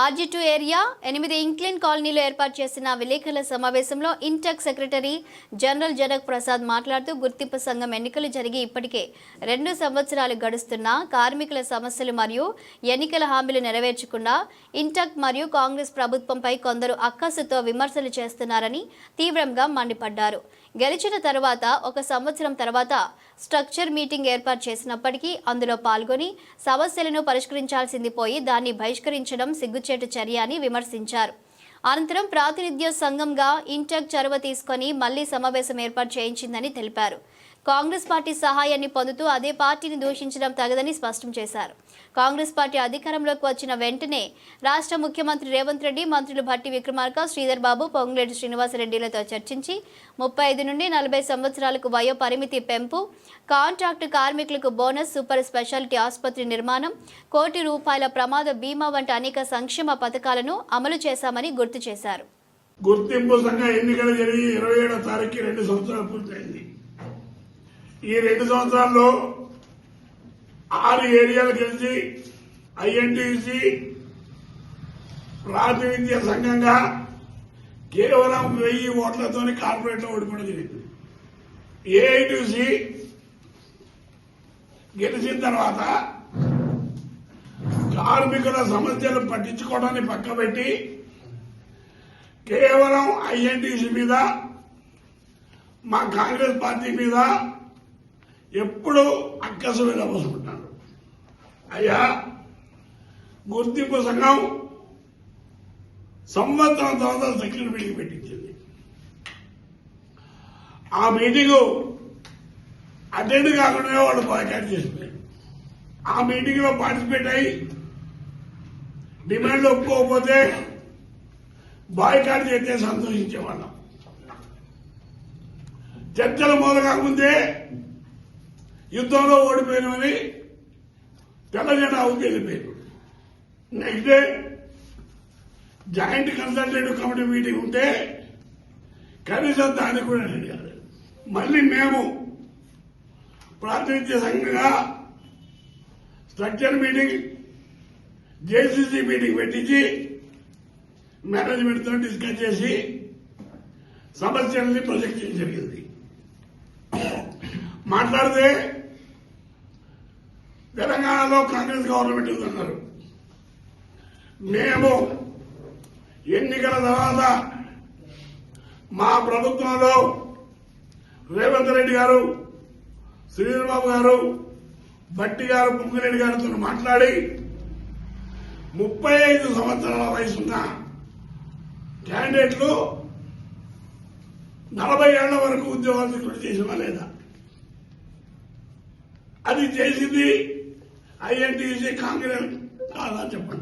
RG two area ఎనిమిది ఇంక్లిన్ కాలనీలో ఏర్పాటు చేసిన విలేకరుల సమావేశంలో INTUC secretary general Janak Prasad మాట్లాడుతూ గుర్తింపు సంఘం ఎన్నికలు జరిగి ఇప్పటికే రెండు సంవత్సరాలు గడుస్తున్నా కార్మికుల సమస్యలు మరియు ఎన్నికల హామీలు నెరవేర్చకుండా ఇంటక్ మరియు కాంగ్రెస్ ప్రభుత్వంపై కొందరు అక్కసుతో విమర్శలు చేస్తున్నారని తీవ్రంగా మండిపడ్డారు. గెలిచిన తర్వాత ఒక సంవత్సరం తర్వాత స్ట్రక్చర్ మీటింగ్ ఏర్పాటు చేసినప్పటికీ అందులో పాల్గొని సమస్యలను పరిష్కరించాల్సింది పోయి దాన్ని బహిష్కరించడం సిగ్గుచేటు చర్య అని విమర్శించారు. అనంతరం ప్రాతినిధ్య సంఘంగా ఇంటెక్ చొరవ తీసుకొని మళ్ళీ సమావేశం ఏర్పాటు చేయించిందని తెలిపారు. కాంగ్రెస్ పార్టీ సహాయాన్ని పొందుతూ అదే పార్టీని దూషించడం తగదని స్పష్టం చేశారు. కాంగ్రెస్ పార్టీ అధికారంలోకి వచ్చిన వెంటనే రాష్ట్ర ముఖ్యమంత్రి రేవంత్ రెడ్డి మంత్రులు భట్టి విక్రమార్క శ్రీధర్ బాబు పొంగులేటి శ్రీనివాసరెడ్డిలతో చర్చించి ముప్పై ఐదు నుండి నలభై సంవత్సరాలకు వయో పరిమితి పెంపు కాంట్రాక్టు కార్మికులకు బోనస్ సూపర్ స్పెషాలిటీ ఆసుపత్రి నిర్మాణం కోటి రూపాయల ప్రమాద బీమా వంటి అనేక సంక్షేమ పథకాలను అమలు చేశామని గుర్తు చేశారు. గుర్తింపు సంఘ ఎన్నికలు జరిగి ఇరవై ఏడో తారీఖు రెండు సంవత్సరాలు పూర్తయింది. ఈ రెండు సంవత్సరాల్లో ఆరు ఏరియాలు గెలిచి ఐఎన్టీసీ ప్రాతినిధ్య సంఘంగా కేవలం వెయ్యి ఓట్లతో కార్పొరేట్లో ఓడిపోవడం జరిగింది. ఏఐటీసీ గెలిచిన తర్వాత కార్మికుల సమస్యలు పట్టించుకోవడాన్ని పక్కబెట్టి కేవలం ఐఎన్టీసీ మీద మా కాంగ్రెస్ పార్టీ మీద ఎప్పుడు అక్కసు వెళ్ళబోసుకుంటాడు అయ్యా గుర్తింపు సంఘం సంవత్సరం తర్వాత సెక్యూరిటీ మీటింగ్ పెట్టించింది. ఆ మీటింగ్ అటెండ్ కాకుండా వాళ్ళు బాయ్కాట్ చేసిపోయారు. ఆ మీటింగ్లో పార్టిసిపేట్ అయ్యి డిమాండ్ ఒప్పుకోకపోతే బాయ్కాట్ చేస్తే సంతోషించేవాళ్ళం. చర్చలు మొదలు కాకముందే యుద్ధంలో ఓడిపోయినామని తెల్ల జెండా Avuku next day joint consultative committee meeting ఉంటే కనీసం దానికి కూడా అడిగారు. మళ్ళీ మేము ప్రాతినిధ్య సంఘంగా స్ట్రక్చర్ మీటింగ్ జేసీసీ మీటింగ్ పెట్టించి మేనేజ్మెంట్తో డిస్కస్ చేసి సమస్యల్ని ప్రొజెక్ట్ చేయడం జరిగింది. మాట్లాడితే తెలంగాణలో కాంగ్రెస్ గవర్నమెంట్ ఉందన్నారు. మేము ఎన్నికల తర్వాత మా ప్రభుత్వంలో రేవంత్ రెడ్డి గారు శ్రీధరబాబు గారు భట్టి గారు పొంగిరెడ్డి గారితో మాట్లాడి ముప్పై ఐదు సంవత్సరాల వయసున్న క్యాండిడేట్లు నలభై ఏళ్ళ వరకు ఉద్యోగాలు చేసినా లేదా? అది చేసింది ఐఎన్టీసీ కాంగ్రెస్ కాదా చెప్పండి.